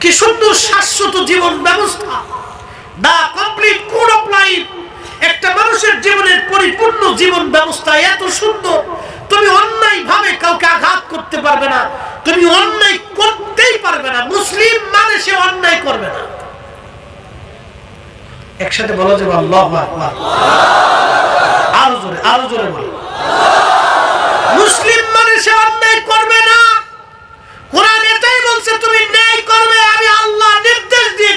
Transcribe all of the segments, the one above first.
কি সুন্দর শাশ্বত জীবন ব্যবস্থা? The complete code of life একটা মানুষের জীবনের পরিপূর্ণ জীবন ব্যবস্থা এত সুন্দর। তুমি অন্যায় ভাবে কাউকে আঘাত করতে পারবে না। তুমি অন্যায় করতেই পারবে না। মুসলিম মানে সে অন্যায় করবে না। একসাথে বলা যাবে আল্লাহ আরও জোরে আরও জোরে বলো। মুসলিম মানে সে অন্যায় করবে না।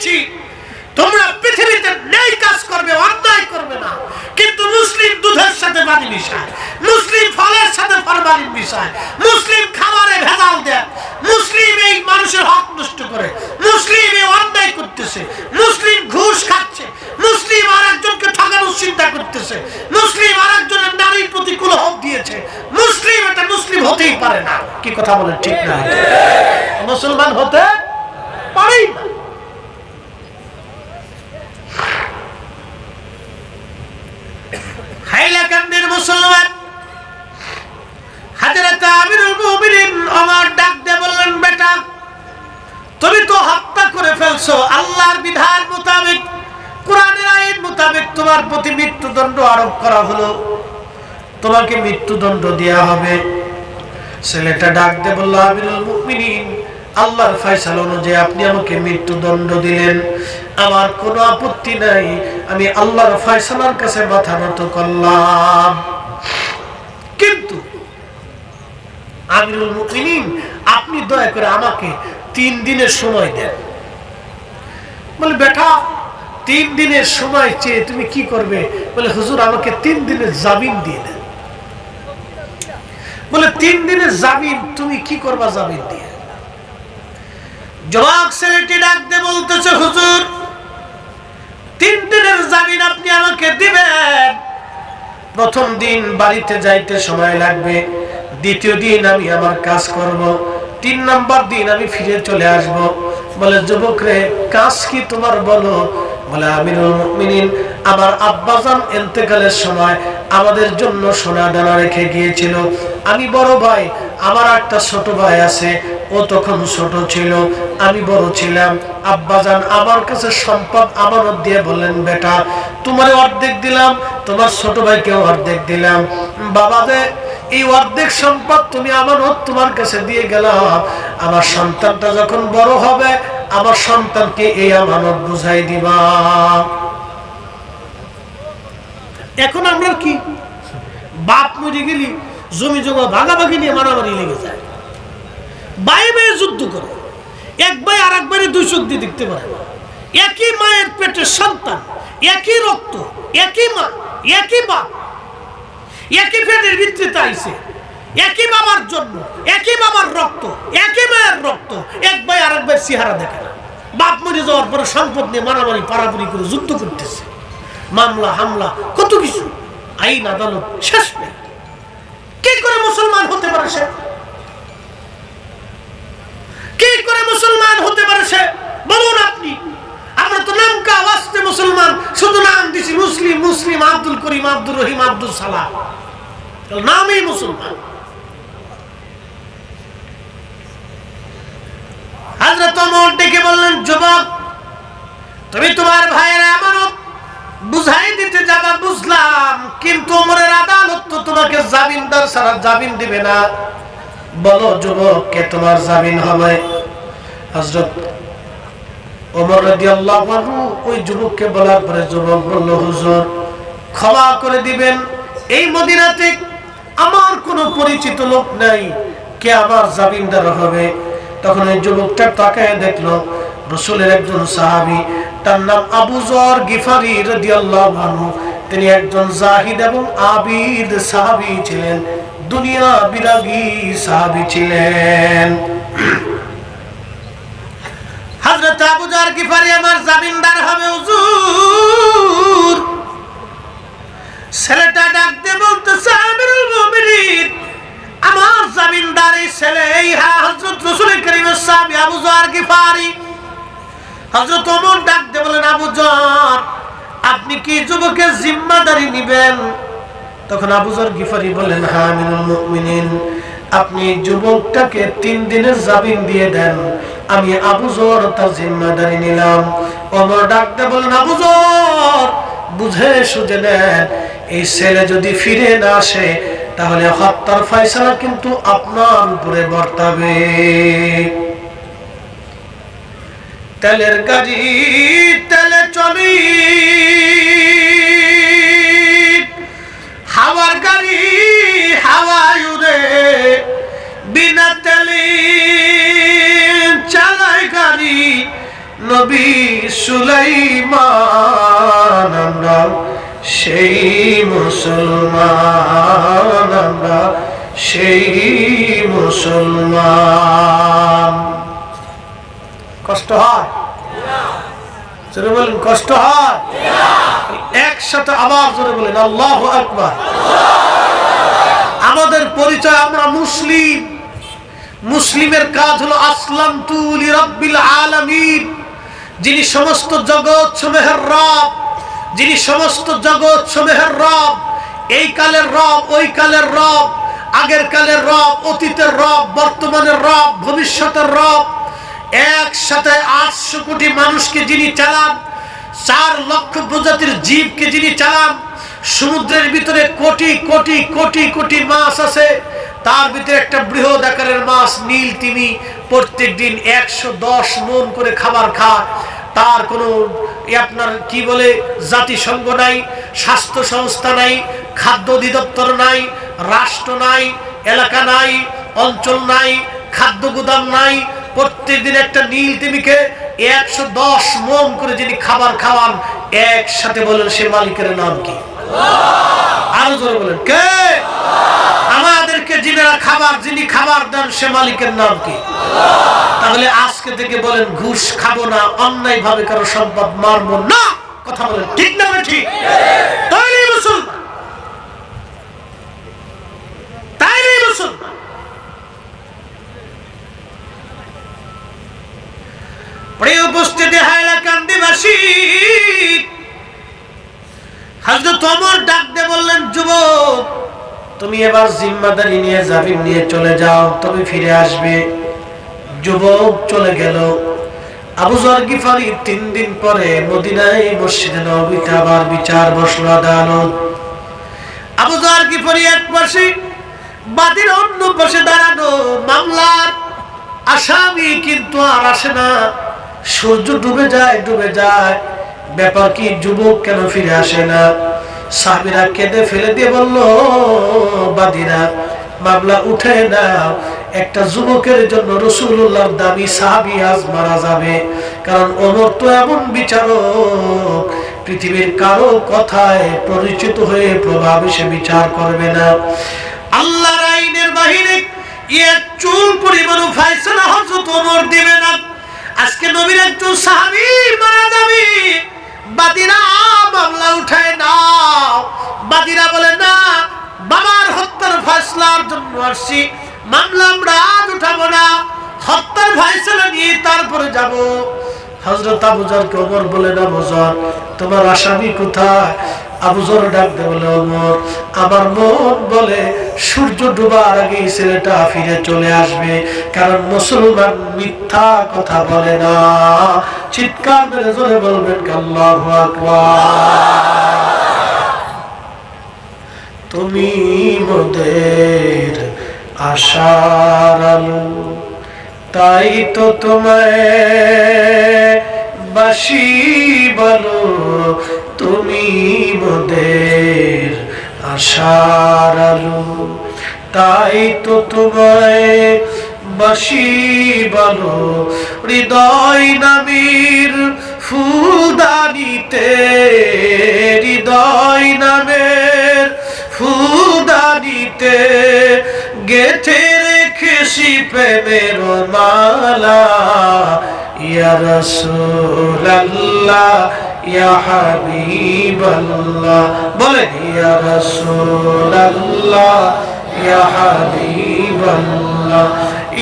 দিয়েছি তোমরা পৃথিবীতে ন্যায় কাজ করবে, অন্যায় করবে না। কিন্তু মুসলিম দুধের সাথে পানি মিশায়, মুসলিম ফলের সাথে ফরমালিন মিশায়, মুসলিম খাবারে ভেজাল দেয়, মুসলিম এই মানুষের হক নষ্ট করে, মুসলিম এই অন্যায় করতেছে, মুসলিম ঘুষ খাচ্ছে, মুসলিম আর একজনকে ঠকানোর চিন্তা করতেছে, মুসলিম আর একজনের নারীর প্রতি কুলহব দিয়েছে, মুসলিম এটা মুসলিম হতেই পারে না। কি কথা বলেন ঠিক না? মুসলমান হতে পারেই না। মুসলমান হাজরত আমিরুল মুমিনিন আমার ডাক দিয়ে বললেন, বেটা, তুমি তো হত্যা করে ফেলছো। আল্লাহর বিধান মোতাবেক, কোরআনের আইন মোতাবেক তোমার প্রতি মৃত্যুদণ্ড আরোপ করা হলো। তোমাকে মৃত্যুদণ্ড দেওয়া হবে। ছেলেটা ডাক দিয়ে বলল আমিরুল মুমিনিন আল্লাহর ফয়সালা অনুযায়ী আপনি আমাকে মৃত্যুদণ্ড দিলেন। আমার কোনো আপত্তি নাই। আমি আল্লাহর ফয়সালার কাছে মাথা নত করলাম। কিন্তু আমিরুল মুমিনিন, আপনি দয়া করে আমাকে তিন দিনের সময় দেন। বলে, বেটা, তিন দিনের সময় চেয়ে তুমি কি করবে? বলে, হুজুর, আমাকে তিন দিনের জামিন দিয়ে দেন। বলে, তিন দিনের জামিন তুমি কি করবা জামিন দিয়ে? জবাক ছেলেটি ডাকতে বলতেছে, হুজুর, তিন দিনের জামিন আপনি আমাকে দিবেন। প্রথম দিন বাড়িতে যাইতে সময় লাগবে, দ্বিতীয় দিন আমি আমার কাজ করব, তিন নাম্বার দিন আমি ফিরে চলে আসব। বলে, যুবক রে, কাজ কি তোমার বলো? বলে, আমিরুল মুমিনিন, আমার আব্বাজান এতেকালের সময় আমাদের জন্য সোনা দানা রেখে গিয়েছিল। আমি বড় ভাই, আমার একটা ছোট ভাই আছে ও তখন ছোট ছিল? আমি বড় ছিলাম। আব্বাজান আমার কাছে সম্পদ আমানত দিয়ে বললেন, বেটা, তোমার অর্ধেক দিলাম, তোমার ছোট ভাইকেও অর্ধেক দিলাম। বাবা যে, এই অর্ধেক সম্পদ তুমি আমানত তোমার কাছে দিয়ে গেলাম আমার সন্তানটা যখন বড় হবে, আমার সন্তানকে এই আমানত বুঝাই দিবা। এখন আমরা কি? বাপ মরে গেলি, জমি জমা ভাগাভাগি নিয়ে মারামারি লেগে যায়। বাই বাই যুদ্ধ করে। এক ভাই আর এক ভাইয়ের দুই দিয়ে দেখতে পারে একই মায়ের পেটের সন্তান, একই রক্ত, একই মা, একই বাপ, একই পেটের ভিত্তিতে আইছে, একই বাবার জন্য একই বাবার রক্ত, একই মায়ের রক্ত, এক ভাই আর এক ভাইয়ের চেহারা দেখে না। বাপ মরে যাওয়ার পরে সম্পদ নিয়ে মারামারি, পারাপারি করে যুদ্ধ করতেছে। মামলা, হামলা, কত কিছু। আইন, আদালত, শেষ নেই। কি করে মুসলমান হতে পারে সে কি করে সে বলুন আপনি, আমরা তো নাম কা ওয়াস্তে মুসলমান, শুধু নাম দিছি মুসলিম মুসলিম, আব্দুল করিম, আব্দুর রহিম, আব্দুল সালাম। নামই মুসলমান। বুঝাই দিতে বুঝলাম, কিন্তু জামিন দিবে না। বলো যুবক, কে তোমার জামিন হবে? হযরত ওমর রাদিয়াল্লাহু আনহু ওই যুবককে বলার পরে যুবক বলল, হুজুর, ক্ষমা করে দিবেন। এই মদিনাতে আমার কোনো পরিচিত লোক নাই। কে আমার জামিনদার হবে? তখন যুবকটা তাকায় দেখল, রসুলের একজন সাহাবী, তার নাম আবু গিফারি রাদিয়াল্লাহু আনহু। তিনি একজন জাহিদ এবং আবিদ সাহাবী ছিলেন দুনিয়া বিরাগী সাহাবী ছিলেন। হ্যাঁ আপনি কি যুবকের জিম্মাদারি নিবেন? তখন আবু জর গিফারি বলেন হ্যাঁ আপনি যুবকটাকে তিন দিনের জামিন দিয়ে দেন। আমি আবুজর তার জিম্মাদারি নিলাম। অমর ডাকতে বলেন আবুজর বুঝে সুঝে নেন, এই ছেলে যদি ফিরে না আসে, তাহলে হত্যার ফয়সালা কিন্তু আপনার উপরে বর্তাবে। তেলের গাড়ি তেলে চলি সুলাইমান, আমরা সেই মুসলমান, আমরা সেই মুসলমান। কষ্ট হয়? জোরে বলেন, কষ্ট হয়? একসাথে আবার জোরে বলেন, আল্লাহ আকবার। আমাদের পরিচয় আমরা মুসলিম। মুসলিমের কাজ হলো আসলাম তুলি রব্বিল আলামিন। যিনি সমস্ত জগৎ সমূহের রব, যিনি সমস্ত জগৎ সমূহের রব, এই কালের রব, ওই কালের রব, আগের কালের রব, অতীতের রব, বর্তমানের রব, ভবিষ্যতের রব, একসাথে আটশো কোটি মানুষকে যিনি চালান, চার লক্ষ প্রজাতির জীবকে যিনি চালান, সমুদ্রের ভিতরে কোটি কোটি কোটি কোটি মাছ আছে। তার ভিতরে একটা বৃহৎ আকারের মাছ, নীল তিমি প্রত্যেক দিন একশো দশ মন করে খাবার খায় তার কোনো আপনার কি বলে, জাতিসংঘ নাই, স্বাস্থ্য সংস্থা নাই, খাদ্য অধিদপ্তর নাই, রাষ্ট্র নাই, এলাকা নাই, অঞ্চল নাই, খাদ্য গুদাম নাই। প্রত্যেকদিন একটা নীল তিমিকে একশো দশ মন করে যিনি খাবার খাওয়ান, একসাথে বলেন সে মালিকের নাম কি? আরও জোরে বলেন। কে? আমাদেরকে যিনারা খাবার, যিনি খাবার দেন, সে মালিকের নাম কি? তাহলে আজকে থেকে বলেন, ঘুষ খাব না অন্যায় ভাবে কারও সম্পদ মারবো না। কথা বলেন, ঠিক না ঠিক? প্রিয় উপস্থিতি হাইলাকান্দিবাসী হাজরত ওমর ডাক দিয়ে বললেন, যুবক, তুমি এবার জিম্মাদারি নিয়ে, জামিন নিয়ে চলে যাও তবে ফিরে আসবে। যুবক চলে গেল। আবু জরগিফারি তিন দিন পরে মদিনায় মসজিদে নবীতে আবার বিচার বসল আদালত। আবু জরগিফারি এক পাশে, বাদীর অন্য পাশে দাঁড়ানো মামলার আসামি কিন্তু আর আসে না। সূর্য ডুবে যায় ডুবে যায়। ব্যাপার কি, যুবক কেন ফিরে আসে না? সাহাবিরা কেঁদে ফেলে দিয়ে বলল, বাদিরা, মামলা উঠে না একটা যুবকের জন্য রসুল্লাহর দাবি সাহাবি আজ মারা যাবে। কারণ ওমর তো এমন বিচারক, পৃথিবীর কারও কথায় পরিচিত হয়ে প্রভাবে সে বিচার করবে না। আল্লাহর আইনের বাহিরে ইয়ে চুল পরিমাণ ফাইসলা হজরত ওমর দিবে না। আজকে নবীর একজন সাহাবি মারা যাবে। বাদিরা মামলা উঠায় বাদিরা বলে, না, বাবার মামলা আমরা উঠাবো না। নিয়ে তারপরে যাব। হজরত বলে, না তোমার আসামি কোথায়? আবুজর ডাক দে বলে ওমর আমার মন বলে, সূর্য ডুবার আগে ছেলেটা ফিরে চলে আসবে, কারণ মুসলমান মিথ্যা কথা বলে না। চিৎকার মেরে জোরে বলবেন, আল্লাহু তুমি মোদের আশার আলো, তাই তো তোমায় বাসি বলো তুমি মোদের আশার আলো, তাই তো তোমায় বাসি বলো। হৃদয় নামের ফুলদানিতে হৃদয় নামের ফুলদানিতে গেথে রেখেছি প্রেমের মালা। ইয়া রাসূলুল্লাহ ইয়া হাবিবাল্লাহ বলে ইয়া রাসূলুল্লাহ ইয়া হাবিবাল্লাহ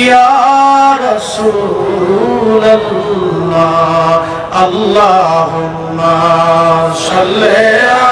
ইয়া রাসূলুল্লাহ আল্লাহুম্মা সাল্লি